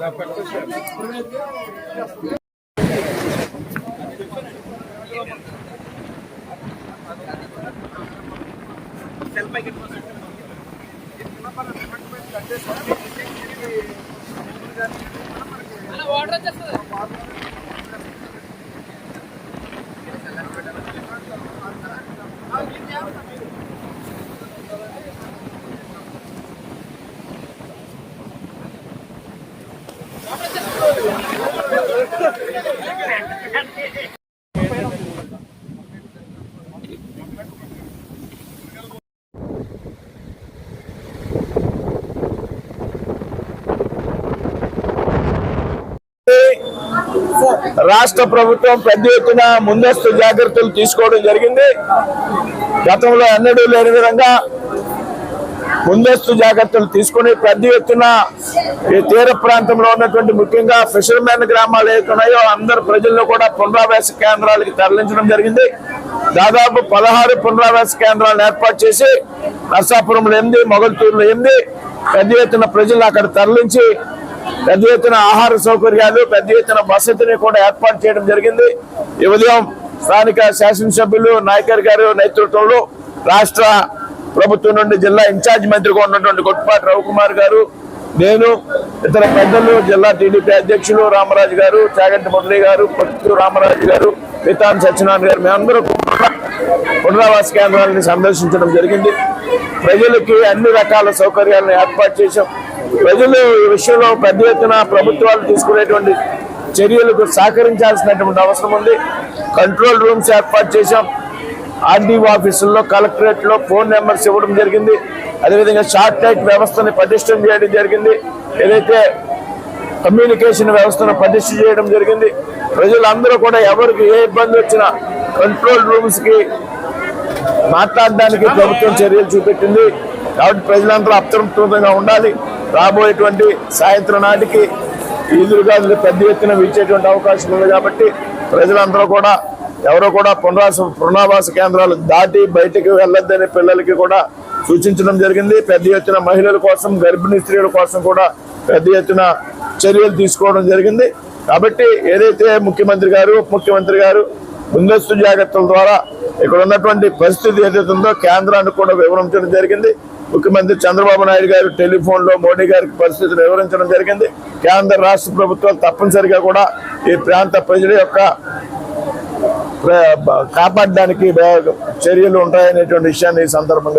Да, water వచ్చేస్తుంది రాష్ట్ర ప్రభుత్వం పెద్ద ఎత్తున ముందస్తు జాగ్రత్తలు తీసుకోవడం జరిగింది. గతంలో ఎన్నడూ లేని విధంగా ముందస్తు జాగ్రత్తలు తీసుకుని పెద్ద ఎత్తున ఈ తీర ప్రాంతంలో ఉన్నటువంటి ముఖ్యంగా ఫిషర్మెన్ గ్రామాలు ఏవైతే అందరు ప్రజలను కూడా పునరావాస కేంద్రాలకు తరలించడం జరిగింది. దాదాపు పదహారు పునరావాస కేంద్రాలను ఏర్పాటు చేసి నర్సాపురంలో ఎనిమిది మొగల్తూరులో ఎనిమిది పెద్ద ఎత్తున ప్రజలను అక్కడ తరలించి పెద్ద ఎత్తున ఆహార సౌకర్యాలు పెద్ద ఎత్తున వసతిని కూడా ఏర్పాటు చేయడం జరిగింది. ఈ ఉదయం స్థానిక శాసనసభ్యులు నాయకర్ గారు నేతృత్వంలో రాష్ట్ర ప్రభుత్వం నుండి జిల్లా ఇన్ఛార్జ్ మంత్రిగా ఉన్నటువంటి కొట్టుపాటి రవికుమార్ గారు నేను ఇతర పెద్దలు జిల్లా టీడీపీ అధ్యక్షులు రామరాజు గారు చాగంటి మురళి గారు పొత్తు రామరాజు గారు పితాన్ సత్యనారాయణ గారు మేమందరూ కూడా పునరావాస కేంద్రాలను సందర్శించడం జరిగింది. ప్రజలకి అన్ని రకాల సౌకర్యాలను ఏర్పాటు చేశాం. ప్రజలు ఈ విషయంలో పెద్ద ఎత్తున ప్రభుత్వాలు తీసుకునేటువంటి చర్యలకు సహకరించాల్సినటువంటి అవసరం ఉంది. కంట్రోల్ రూమ్స్ ఏర్పాటు చేశాం. ఆర్డీఓ ఆఫీసుల్లో కలెక్టరేట్లో ఫోన్ నెంబర్స్ ఇవ్వడం జరిగింది. అదేవిధంగా షార్ట్ టైట్ వ్యవస్థని పటిష్టం చేయడం జరిగింది. ఏదైతే కమ్యూనికేషన్ వ్యవస్థను పటిష్టం చేయడం జరిగింది. ప్రజలందరూ కూడా ఎవరికి ఏ ఇబ్బంది వచ్చినా కంట్రోల్ రూమ్స్కి మాట్లాడడానికి ప్రభుత్వం చర్యలు చూపెట్టింది. కాబట్టి ప్రజలందరూ అప్రమత్తంగా ఉండాలి. రాబోయేటువంటి సాయంత్రం నాటికి ఈదురుగాదులు పెద్ద ఎత్తున విచ్చేటువంటి అవకాశం ఉంది కాబట్టి ప్రజలందరూ కూడా ఎవరో కూడా పునరాస పునరావాస కేంద్రాలు దాటి బయటకు వెళ్ళొద్దని పిల్లలకి కూడా సూచించడం జరిగింది. పెద్ద ఎత్తున మహిళల కోసం గర్భిణీ స్త్రీల కోసం కూడా పెద్ద ఎత్తున చర్యలు తీసుకోవడం జరిగింది. కాబట్టి ఏదైతే ముఖ్యమంత్రి గారు ఉప ముఖ్యమంత్రి గారు ముందస్తు జాగ్రత్తల ద్వారా ఇక్కడ ఉన్నటువంటి పరిస్థితి ఏదైతే ఉందో కేంద్రానికి కూడా వివరించడం జరిగింది. ముఖ్యమంత్రి చంద్రబాబు నాయుడు గారు టెలిఫోన్లో మోడీ గారికి పరిస్థితులు వివరించడం జరిగింది. కేంద్ర రాష్ట్ర ప్రభుత్వాలు తప్పనిసరిగా కూడా ఈ ప్రాంత ప్రజల యొక్క కాపాడడానికి చర్యలు ఉంటాయనేటువంటి విషయాన్ని ఈ సందర్భంగా